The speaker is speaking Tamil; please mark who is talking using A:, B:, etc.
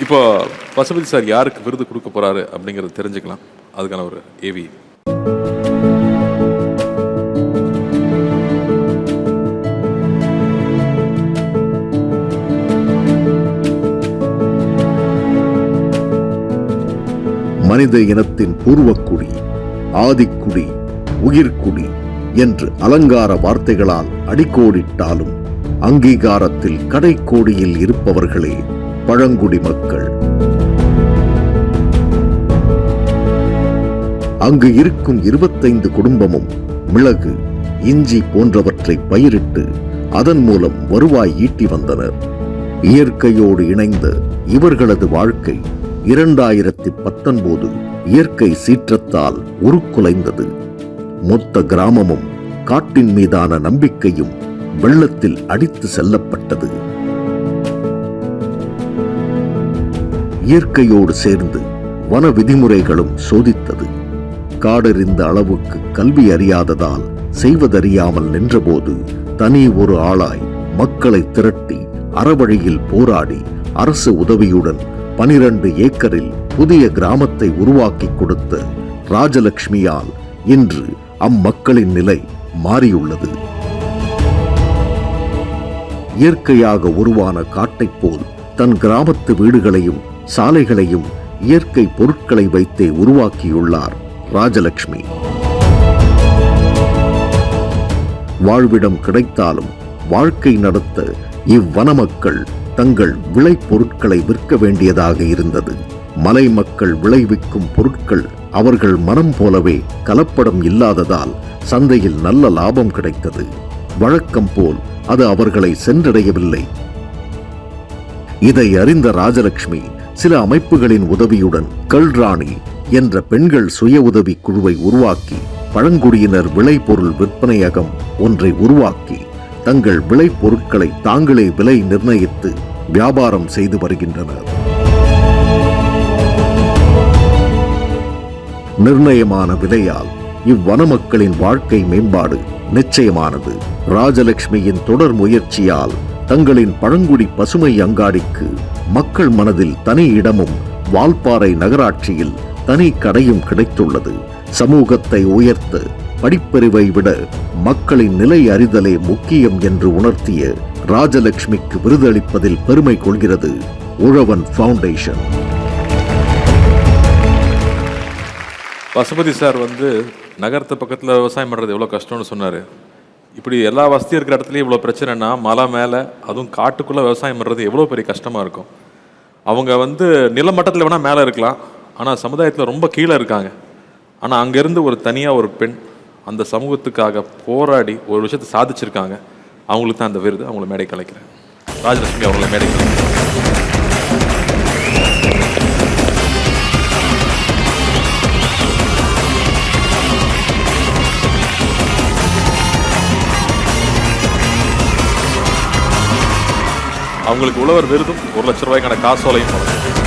A: இப்போ பசுபதி சார் யாருக்கு விருது கொடுக்க போறாரு அப்படிங்கறத தெரிஞ்சுக்கலாம். அதுக்கான ஒரு ஏவி
B: மனித இனத்தின் பூர்வக்குடி ஆதிக்குடி உயிர்க்குடி என்று அலங்கார வார்த்தைகளால் அடிக்கோடிட்டாலும் அங்கீகாரத்தில் கடைக்கோடியில் இருப்பவர்களே பழங்குடி மக்கள். அங்கு இருக்கும் இருபத்தைந்து குடும்பமும் மிளகு இஞ்சி போன்றவற்றை பயிரிட்டு அதன் மூலம் வருவாய் ஈட்டி வந்தனர். இயற்கையோடு இணைந்த இவர்களது வாழ்க்கை இரண்டாயிரத்தி பத்தொன்பது இயற்கை சீற்றத்தால் உருக்குலைந்தது. மொத்த கிராமமும் காட்டின் மீதான நம்பிக்கையும் வெள்ளத்தில் அடித்து செல்லப்பட்டது. இயற்கையோடு சேர்ந்து வன விதிமுறைகளும் சோதித்தது. காடறிந்த அளவுக்கு கல்வி அறியாததால் செய்வதறியாமல் நின்றபோது தனி ஒரு ஆளாய் மக்களை திரட்டி அறவழியில் போராடி அரசு உதவியுடன் பனிரண்டு ஏக்கரில் புதிய கிராமத்தை உருவாக்கி கொடுத்த ராஜலட்சுமியால் இன்று அம்மக்களின் நிலை மாறியுள்ளது. இயற்கையாக உருவான காட்டைப் போல் தன் கிராமத்து வீடுகளையும் சாலைகளையும் இயற்கை பொருட்களை வைத்தே உருவாக்கியுள்ளார் ராஜலட்சுமி. வாழ்விடம் கிடைத்தாலும் வாழ்க்கை நடத்த இவ்வன மக்கள் தங்கள் விளைபொருட்களை விற்க வேண்டியதாக இருந்தது. மலை மக்கள் விளைவிக்கும் பொருட்கள் அவர்கள் மனம் போலவே கலப்படம் இல்லாததால் சந்தையில் நல்ல லாபம் கிடைத்தது. வழக்கம் போல் அது அவர்களை சென்றடையவில்லை. இதை அறிந்த ராஜலட்சுமி சில அமைப்புகளின் உதவியுடன் கல்ராணி என்ற பெண்கள் சுய உதவி குழுவை உருவாக்கி பழங்குடியினர் விளைபொருள் விற்பனையகம் ஒன்றை உருவாக்கி தங்கள் விளைபொருட்களை தாங்களே விலை நிர்ணயித்து வியாபாரம் செய்து வருகின்றனர். நிர்ணயமான விலையால் இவ்வன மக்களின் வாழ்க்கை மேம்பாடு நிச்சயமானது. ராஜலட்சுமியின் தொடர் முயற்சியால் தங்களின் பழங்குடி பசுமை அங்காடிக்கு மக்கள் மனதில் தனி இடமும் வால்பாறை நகராட்சியில் தனி கடையும் கிடைத்துள்ளது. சமூகத்தை உயர்த்த படிப்பறிவை விட மக்களின் நிலை அறிதலே முக்கியம் என்று உணர்த்திய ராஜலட்சுமிக்கு விருதளிப்பதில் பெருமை கொள்கிறது உழவன் ஃபவுண்டேஷன்.
A: பசுபதி சார் வந்து நகரத்து பக்கத்தில் விவசாயம் பண்ணுறது எவ்வளோ கஷ்டம்னு சொன்னார். இப்படி எல்லா வசதியும் இருக்கிற இடத்துலையும் இவ்வளோ பிரச்சனைனா மலை மேலே அதுவும் காட்டுக்குள்ளே விவசாயம் பண்ணுறது எவ்வளோ பெரிய கஷ்டமாக இருக்கும். அவங்க வந்து நிலமட்டத்தில் வேணால் மேலே இருக்கலாம். ஆனால் சமுதாயத்தில் ரொம்ப கீழே இருக்காங்க. ஆனால் அங்கேருந்து ஒரு தனியாக ஒரு பெண் அந்த சமூகத்துக்காக போராடி ஒரு விஷயத்தை சாதிச்சிருக்காங்க. அவங்களுக்கு தான் அந்த விருது. அவங்கள மேடை கலைக்கிறேன் ராஜலட்சுமி அவங்கள மேடை கலைக்கிறேன் அவங்களுக்கு உழவர் விருதும் ஒரு லட்ச ரூபாய்க்கான காசோலையும் வழங்குறேன்.